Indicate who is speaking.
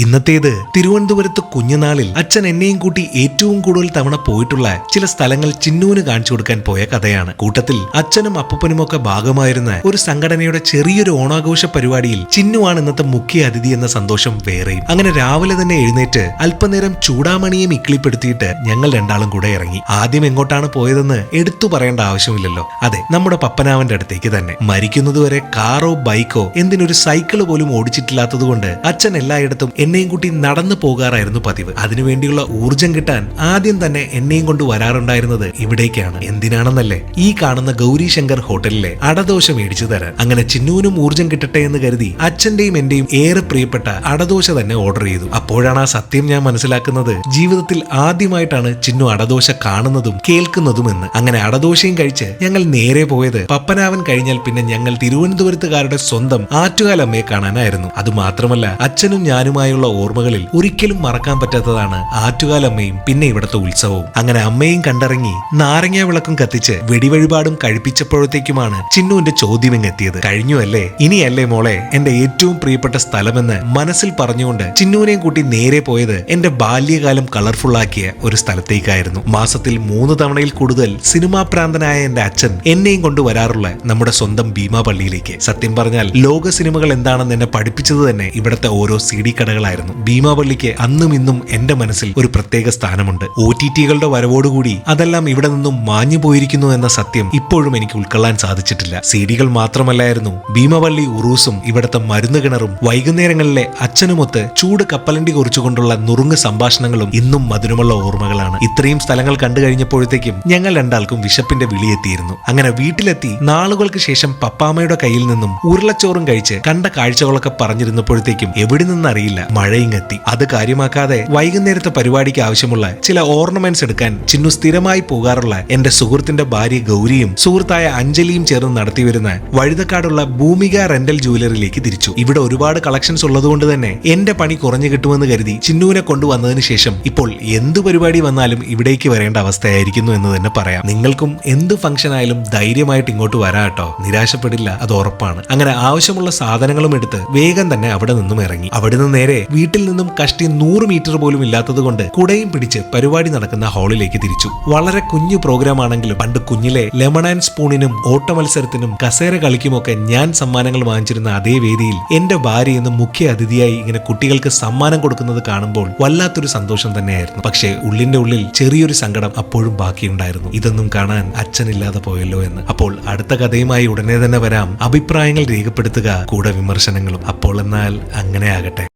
Speaker 1: ഇന്നത്തേത് തിരുവനന്തപുരത്ത് കുഞ്ഞുനാളിൽ അച്ഛൻ എന്നെയും കൂട്ടി ഏറ്റവും കൂടുതൽ തവണ പോയിട്ടുള്ള ചില സ്ഥലങ്ങൾ ചിന്നുവിന് കാണിച്ചു കൊടുക്കാൻ പോയ കഥയാണ്. കൂട്ടത്തിൽ അച്ഛനും അപ്പൂപ്പനുമൊക്കെ ഭാഗമായിരുന്ന ഒരു സംഘടനയുടെ ചെറിയൊരു ഓണാഘോഷ പരിപാടിയിൽ ചിന്നുവാണ് ഇന്നത്തെ മുഖ്യ അതിഥി എന്ന സന്തോഷം വേറെയും. അങ്ങനെ രാവിലെ തന്നെ എഴുന്നേറ്റ് അല്പനേരം ചൂടാമണിയും ഇക്കിളിപ്പെടുത്തിയിട്ട് ഞങ്ങൾ രണ്ടാളും കൂടെ ഇറങ്ങി. ആദ്യം എങ്ങോട്ടാണ് പോയതെന്ന് എടുത്തു പറയേണ്ട ആവശ്യമില്ലല്ലോ. അതെ നമ്മുടെ പപ്പനാവന്റെ അടുത്തേക്ക് തന്നെ. മരിക്കുന്നതുവരെ കാറോ ബൈക്കോ എന്തിനൊരു സൈക്കിൾ പോലും ഓടിച്ചിട്ടില്ലാത്തതുകൊണ്ട് അച്ഛൻ എല്ലായിടത്തും എന്നെയും കൂട്ടി നടന്നു പോകാറായിരുന്നു പതിവ്. അതിനുവേണ്ടിയുള്ള ഊർജം കിട്ടാൻ ആദ്യം തന്നെ എന്നെയും കൊണ്ട് വരാറുണ്ടായിരുന്നത് ഇവിടേക്കാണ്. എന്തിനാണെന്നല്ലേ? ഈ കാണുന്ന ഗൗരി ശങ്കർ ഹോട്ടലിലെ അടദോശ മേടിച്ചു തരാൻ. അങ്ങനെ ചിന്നുവിനും ഊർജം കിട്ടട്ടെ എന്ന് കരുതി അച്ഛന്റെയും എന്റെയും ഏറെ പ്രിയപ്പെട്ട അടദോശ തന്നെ ഓർഡർ ചെയ്തു. അപ്പോഴാണ് ആ സത്യം ഞാൻ മനസ്സിലാക്കുന്നത്. ജീവിതത്തിൽ ആദ്യമായിട്ടാണ് ചിന്നു അടദോശ കാണുന്നതും കേൾക്കുന്നതും എന്ന് അങ്ങനെ അടദോശയും കഴിച്ച് ഞങ്ങൾ നേരെ പോയത് പപ്പനാവൻ കഴിഞ്ഞാൽ പിന്നെ ഞങ്ങൾ തിരുവനന്തപുരത്തുകാരുടെ സ്വന്തം ആറ്റുകാലമ്മയെ കാണാനായിരുന്നു. അത് മാത്രമല്ല അച്ഛനും ഞാനുമായുള്ള ഓർമ്മകളിൽ ഒരിക്കലും മറക്കാൻ പറ്റാത്തതാണ് ആറ്റുകാലമ്മയും പിന്നെ ഇവിടുത്തെ ഉത്സവവും. അങ്ങനെ അമ്മയും കണ്ടിറങ്ങി നാരങ്ങ വിളക്കും കത്തിച്ച് വെടിവഴിപാടും കഴിപ്പിച്ചപ്പോഴത്തേക്കുമാണ് ചിന്നുവിന്റെ ചോദ്യം എത്തിയത്. കഴിഞ്ഞു അല്ലേ? ഇനിയല്ലേ മോളെ? എന്റെ ഏറ്റവും പ്രിയപ്പെട്ട സ്ഥലമെന്ന് മനസ്സിൽ പറഞ്ഞുകൊണ്ട് ചിന്നുവിനെയും കൂട്ടി നേരെ പോയത് എന്റെ ബാല്യകാലം കളർഫുൾ ആക്കിയ ഒരു സ്ഥലത്തേക്കായിരുന്നു. മാസത്തിൽ മൂന്ന് തവണയിൽ കൂടുതൽ സിനിമാ പ്രാന്തനായ എന്റെ അച്ഛൻ എന്നെയും കൊണ്ടുവരാറുള്ള നമ്മുടെ സ്വന്തം ഭീമാ പള്ളിയിലേക്ക് സത്യം പറഞ്ഞാൽ ലോക സിനിമകൾ എന്താണെന്ന് എന്നെ പഠിപ്പിച്ചത് തന്നെ ഇവിടുത്തെ ഓരോ സി ഡി കടകളായിരുന്നു ഭീമാപള്ളിക്ക് അന്നും ഇന്നും എന്റെ മനസ്സിൽ ഒരു പ്രത്യേക സ്ഥാനമുണ്ട്. ഒ ടി ടികളുടെ വരവോടുകൂടി അതെല്ലാം ഇവിടെ നിന്നും മാഞ്ഞു പോയിരിക്കുന്നു എന്ന സത്യം ഇപ്പോഴും എനിക്ക് ഉൾക്കൊള്ളാൻ സാധിച്ചിട്ടില്ല. സീഡികൾ മാത്രമല്ലായിരുന്നു ഭീമവള്ളി ഉറൂസും ഇവിടത്തെ മരുന്ന് കിണറും വൈകുന്നേരങ്ങളിലെ അച്ഛനുമൊത്ത് ചൂട് കപ്പലണ്ടി കുറിച്ചുകൊണ്ടുള്ള നുറുങ്ങ് സംഭാഷണങ്ങളും ഇന്നും മധുരമുള്ള ഓർമ്മകളാണ്. ഇത്രയും സ്ഥലങ്ങൾ കണ്ടു കഴിഞ്ഞപ്പോഴത്തേക്കും ഞങ്ങൾ രണ്ടാൾക്കും വിശപ്പിന്റെ വിളിയെത്തിയിരുന്നു. അങ്ങനെ വീട്ടിലെത്തി നാളുകൾക്ക് ശേഷം പപ്പാമ്മയുടെ കയ്യിൽ നിന്നും ഉരുളച്ചോറും കഴിച്ച് കണ്ട കാഴ്ചകളൊക്കെ പറഞ്ഞിരുന്നപ്പോഴത്തേക്കും എവിടെ നിന്നറിയില്ല മഴയിങ്ങെത്തി. അത് കാര്യമാക്കാതെ വൈകുന്നേരത്തെ പരിപാടിക്ക് ആവശ്യമുള്ള ചില ഓർണമെന്റ്സ് എടുക്കാൻ ചിന്നു സ്ഥിരമായി പോകാറുള്ള എന്റെ സുഹൃത്തിന്റെ ഭാര്യ ഗൗരിയും സുഹൃത്തായ അഞ്ജലിയും ചേർന്ന് നടത്തിവരുന്ന വഴുതക്കാടുള്ള ഭൂമിക റെന്റൽ ജുവലറിയിലേക്ക് തിരിച്ചു. ഇവിടെ ഒരുപാട് കളക്ഷൻസ് ഉള്ളതുകൊണ്ട് തന്നെ എന്റെ പണി കുറഞ്ഞു കിട്ടുമെന്ന് കരുതി ചിന്നുവിനെ കൊണ്ടുവന്നതിന് ശേഷം ഇപ്പോൾ എന്ത് പരിപാടി വന്നാലും ഇവിടേക്ക് വരേണ്ട അവസ്ഥയായിരിക്കുന്നു എന്ന് തന്നെ പറയാം. നിങ്ങൾക്കും എന്ത് ഫംഗ്ഷൻ ആയാലും ധൈര്യമായിട്ട് ഇങ്ങോട്ട് വരാം കേട്ടോ. നിരാശപ്പെടില്ല അത് ഉറപ്പാണ്. അങ്ങനെ ആവശ്യമുള്ള സാധനങ്ങളും എടുത്ത് വേഗം തന്നെ അവിടെ നിന്നും ഇറങ്ങി. അവിടെ നേരെ വീട്ടിൽ നിന്നും കഷ്ടി നൂറ് മീറ്റർ പോലും ഇല്ലാത്തതുകൊണ്ട് കുടയും പിടിച്ച് പരിപാടി നടക്കുന്ന ഹാളിലേക്ക് തിരിച്ചു. വളരെ കുഞ്ഞു പ്രോഗ്രാം ആണെങ്കിലും പണ്ട് കുഞ്ഞിലെ ലെമൺ ആൻഡ് സ്പൂണിനും ഓട്ട മത്സരത്തിനും കസേര കളിക്കുമൊക്കെ ഞാൻ സമ്മാനങ്ങൾ വാങ്ങിച്ചിരുന്ന അതേ വേദിയിൽ എന്റെ ഭാര്യ ഇന്ന് മുഖ്യ അതിഥിയായി ഇങ്ങനെ കുട്ടികൾക്ക് സമ്മാനം കൊടുക്കുന്നത് കാണുമ്പോൾ വല്ലാത്തൊരു സന്തോഷം തന്നെയായിരുന്നു. പക്ഷേ ഉള്ളിന്റെ ഉള്ളിൽ ചെറിയൊരു സങ്കടം അപ്പോഴും ബാക്കിയുണ്ടായിരുന്നു. ഇതൊന്നും കാണാൻ അച്ഛനില്ലാതെ പോയല്ലോ എന്ന്. അപ്പോൾ അടുത്ത കഥയുമായി ഉടനെ തന്നെ വരാം. അഭിപ്രായങ്ങൾ രേഖപ്പെടുത്തുക കൂടെ വിമർശനങ്ങളും. അപ്പോൾ എന്നാൽ അങ്ങനെ ആകട്ടെ.